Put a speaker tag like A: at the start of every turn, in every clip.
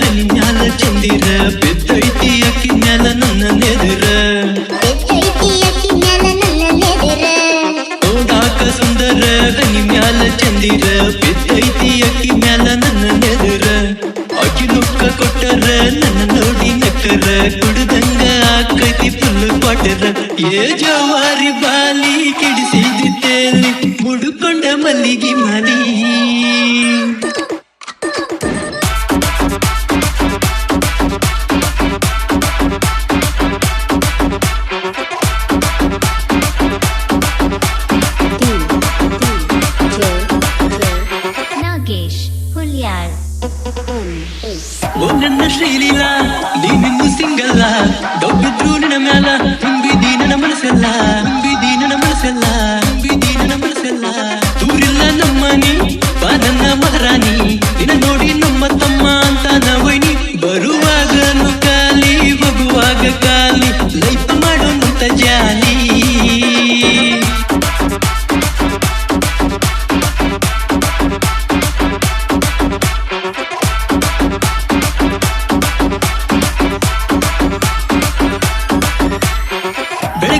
A: ಹನಿ ಮ್ಯಾಲ ಚಂದಿರ ಬಿದ್ದೈತಿ ಅಕ್ಕಿ ಮ್ಯಾಲ ನನ್ನ ನೆದರ. ನೋಡಾಕ ಸುಂದರ ಹನಿ ಮ್ಯಾಲ ಚಂದಿರ ಬಿದ್ದೈತಿ ಅಕ್ಕಿ ಮ್ಯಾಲ ನನ್ನ ನೆದರ. ಅಕ್ಕಿ ನುಕ್ಕ ಕೊಟ್ಟರ, ನನ್ನ ನೋಡಿ ನಕ್ಕರ. ಕುಡ್ದಂಗ ಆಕೈತಿ ಫುಲ್ ಕೊಟ್ಟರ ಏ ಜವಾರಿ ಬಾಲಿ ಕಿಡಿಸಿದಿತ್ತೇಲಿ ಮುಡುಕೊಂಡ ಮಲ್ಲಿಗೆ ಮಲಿ.
B: ನಾಗೇಶ್ ಹುಲ್ಯಾಳ್
A: ಓ ನನ್ನ ಶ್ರೀಲೀಲ ನೀನಿನ್ನು ಸಿಂಗಲ್ಲ ಡೊಬ್ಬಿದ್ರು ನಿನ್ನ ಮ್ಯಾಲ ತುಂಬಿದಿ ನನ್ನ ಮನಸ್ಸೆಲ್ಲ ತುಂಬಿದಿ ನನ್ನ ಮನಸ್ಸೆಲ್ಲ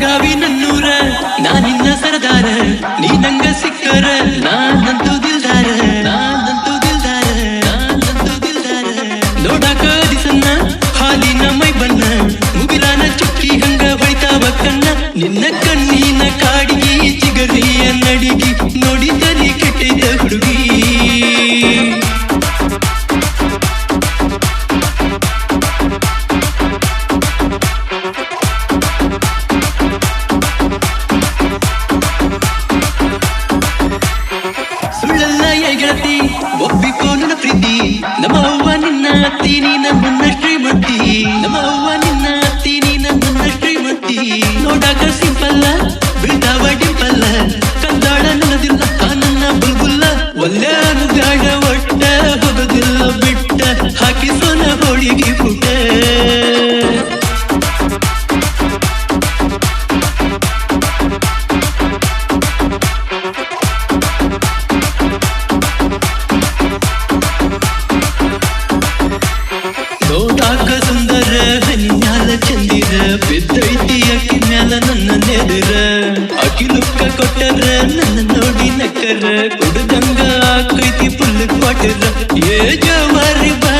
A: ಬೆಳಗಾವಿ ನನ್ನೂರ ನಾನಿನ್ನ ಸರದಾರ, ನೀ ನಂಗ ಸಿಕ್ಕರ ನಾನಂತೂ ದಿಲ್ದಾರ ನಾನಂತೂ ದಿಲ್ದಾರ ನಾನಂತೂ ದಿಲ್ದಾರ. ನೋಡಾಕ ದಿಸನ್ನ, ಹಾಲಿನ ಮೈ ಬಣ್ಣ ಮುಗಿಲಾನ ಚುಕ್ಕಿ ಹಂಗ ಹೊಳಿತಾವ ಕಣ್ಣ. ನಿನ್ನ ಕಣ್ಣಿನ ಕಾಡಿಗೆ ಚಿಗರಿಯ ನಡಿಗೆ ನೋಡಿದರೆ ಕೆಟ್ಟಿದ ಹುಡುಗಿ. ಒಪ್ಪಿಕೋ ನನ್ನ ಪ್ರೀತಿ. ನಮ್ಮ ಅವ್ವ ನಿನ್ನ ಅತ್ತಿ ನೀನ ನನ್ನ ಶ್ರೀಮತಿ ನಮ್ಮ ನೋಡಾಕ ಸುಂದರ ಹನಿ ಮ್ಯಾಲ ಚಂದಿರ ಬಿದ್ದೈತಿ ಅಕ್ಕಿ ಮ್ಯಾಲ ನನ್ನ ನೆದರ ಅಕ್ಕಿ ಲುಕ್ಕ ಕೊಟ್ಟರ ನನ್ನ ನೋಡಿ ನಕ್ಕರ ಕುಡ್ದಂಗ ಆಕೈತಿ ಫುಲ್ ಕೊಟ್ಟರ ಏ ಜವಾರಿ ಬಾರ